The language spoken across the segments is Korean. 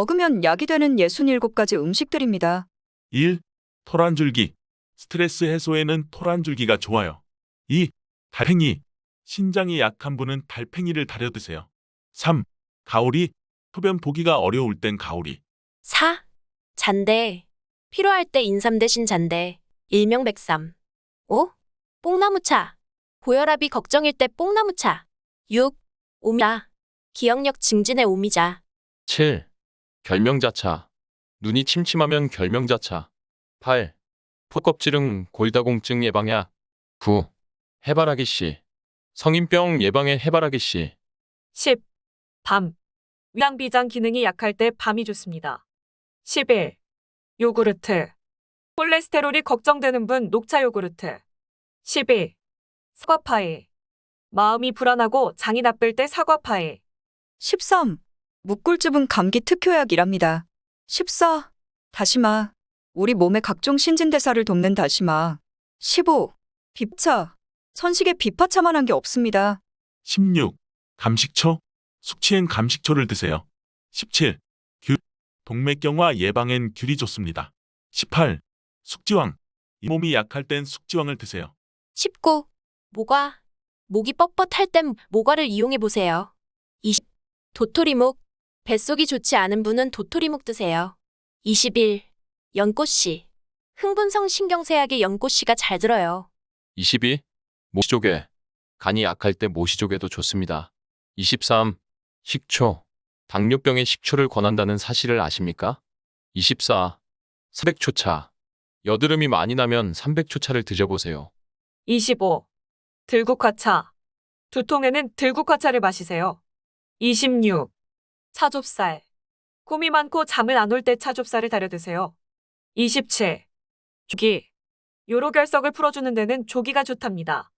먹으면 약이 되는 67가지 음식들입니다. 1. 토란줄기. 스트레스 해소에는 토란줄기가 좋아요. 2. 달팽이. 신장이 약한 분은 달팽이를 다려 드세요. 3. 가오리. 소변 보기가 어려울 땐 가오리. 4. 잔대. 필요할 때 인삼 대신 잔대. 일명 백삼. 5. 뽕나무차. 고혈압이 걱정일 때 뽕나무차. 6. 오미자. 기억력 증진에 오미자. 7. 결명자차. 눈이 침침하면 결명자차. 8. 포껍질흥 골다공증 예방약. 9. 해바라기 씨. 성인병 예방에 해바라기 씨. 10. 밤. 위장 비장 기능이 약할 때 밤이 좋습니다. 11. 요구르트. 콜레스테롤이 걱정되는 분 녹차 요구르트. 12. 사과파이. 마음이 불안하고 장이 나쁠 때 사과파이. 13. 묵꿀즙은 감기 특효약이랍니다. 14. 다시마. 우리 몸의 각종 신진대사를 돕는 다시마. 15. 비차. 선식에 비파차만 한 게 없습니다. 16. 감식초. 숙취엔 감식초를 드세요. 17. 귤. 동맥경화 예방엔 귤이 좋습니다. 18. 숙지왕. 이 몸이 약할 땐 숙지왕을 드세요. 19. 모과. 목이 뻣뻣할 땐 모과를 이용해 보세요. 20. 도토리묵. 뱃속이 좋지 않은 분은 도토리묵 드세요. 21. 연꽃씨. 흥분성 신경쇠약에 연꽃씨가 잘 들어요. 22. 모시조개. 간이 약할 때 모시조개도 좋습니다. 23. 식초. 당뇨병에 식초를 권한다는 사실을 아십니까? 24. 300초차. 여드름이 많이 나면 300초차를 드셔보세요. 25. 들국화차. 두통에는 들국화차를 마시세요. 26. 차좁쌀. 꿈이 많고 잠을 안 올 때 차좁쌀을 다려 드세요. 27. 조기. 요로 결석을 풀어주는 데는 조기가 좋답니다.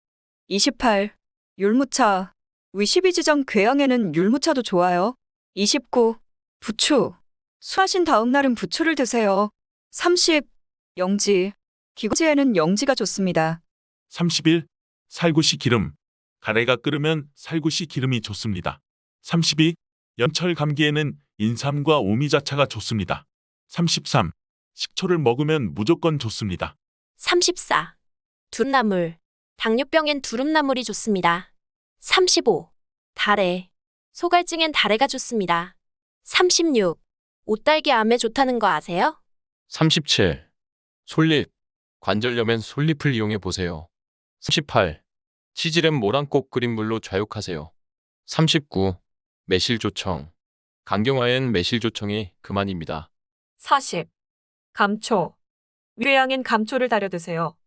28. 율무차. 위 12지정 궤양에는 율무차도 좋아요. 29. 부추. 수하신 다음 날은 부추를 드세요. 30. 영지. 기고지에는 영지가 좋습니다. 31. 살구시 기름. 가래가 끓으면 살구시 기름이 좋습니다. 32. 연철 감기에는 인삼과 오미자차가 좋습니다. 33. 식초를 먹으면 무조건 좋습니다. 34. 두릅나물. 당뇨병엔 두릅나물이 좋습니다. 35. 다래. 소갈증엔 다래가 좋습니다. 36. 옷달기 암에 좋다는 거 아세요? 37. 솔잎. 관절염엔 솔잎을 이용해 보세요. 38. 치즈램 모란꽃 끓인 물로 좌욕하세요. 39. 매실조청. 강경화엔 매실조청이 그만입니다. 40. 감초. 위궤양엔 감초를 다려 드세요.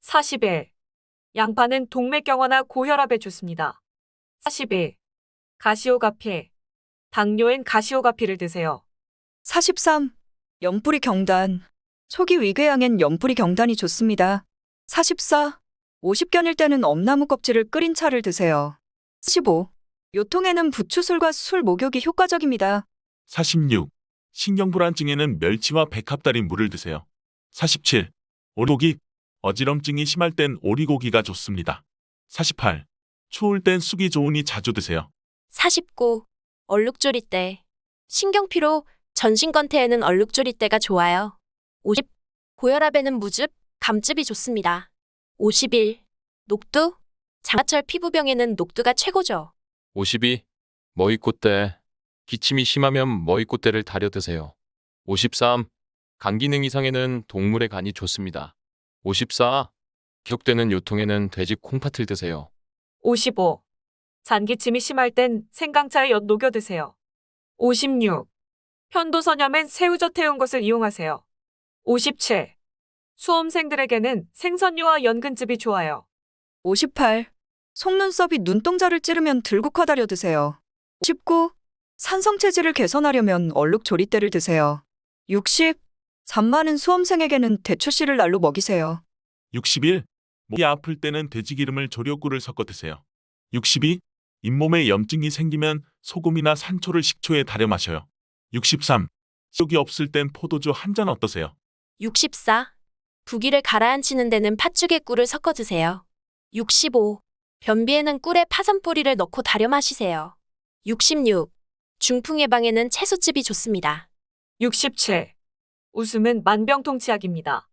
41. 양파는 동맥경화나 고혈압에 좋습니다. 42. 가시오가피. 당뇨엔 가시오가피를 드세요. 43. 연뿌리 경단. 초기 위궤양엔 연뿌리 경단이 좋습니다. 44. 50견일 때는 엄나무 껍질을 끓인 차를 드세요. 15. 요통에는 부추술과 술 목욕이 효과적입니다. 46. 신경불안증에는 멸치와 백합 달인 물을 드세요. 47. 오리고기. 어지럼증이 심할 땐 오리고기가 좋습니다. 48. 추울 땐 쑥이 좋으니 자주 드세요. 49. 얼룩조리대. 신경피로, 전신건태에는 얼룩조리대가 좋아요. 50. 고혈압에는 무즙, 감즙이 좋습니다. 51. 녹두. 장마철 피부병에는 녹두가 최고죠. 52. 머위꽃대. 기침이 심하면 머위꽃대를 다려 드세요. 53. 간 기능 이상에는 동물의 간이 좋습니다. 54. 기억되는 요통에는 돼지 콩팥을 드세요. 55. 잔기침이 심할 땐 생강차에 엿 녹여 드세요. 56. 편도선염엔 새우젓 태운 것을 이용하세요. 57. 수험생들에게는 생선류와 연근즙이 좋아요. 58. 속눈썹이 눈동자를 찌르면 들국화 다려 드세요. 19. 산성 체질을 개선하려면 얼룩 조리대를 드세요. 60. 잠 많은 수험생에게는 대추씨를 날로 먹이세요. 61. 목이 아플 때는 돼지기름을 조력구를 섞어 드세요. 62. 잇몸에 염증이 생기면 소금이나 산초를 식초에 달여 마셔요. 63. 식욕이 없을 땐 포도주 한 잔 어떠세요? 64. 부기를 가라앉히는 데는 팥죽에 꿀을 섞어 드세요. 65. 변비에는 꿀에 파산뿌리를 넣고 다려 마시세요. 66. 중풍 예방에는 채소즙이 좋습니다. 67. 웃음은 만병통치약입니다.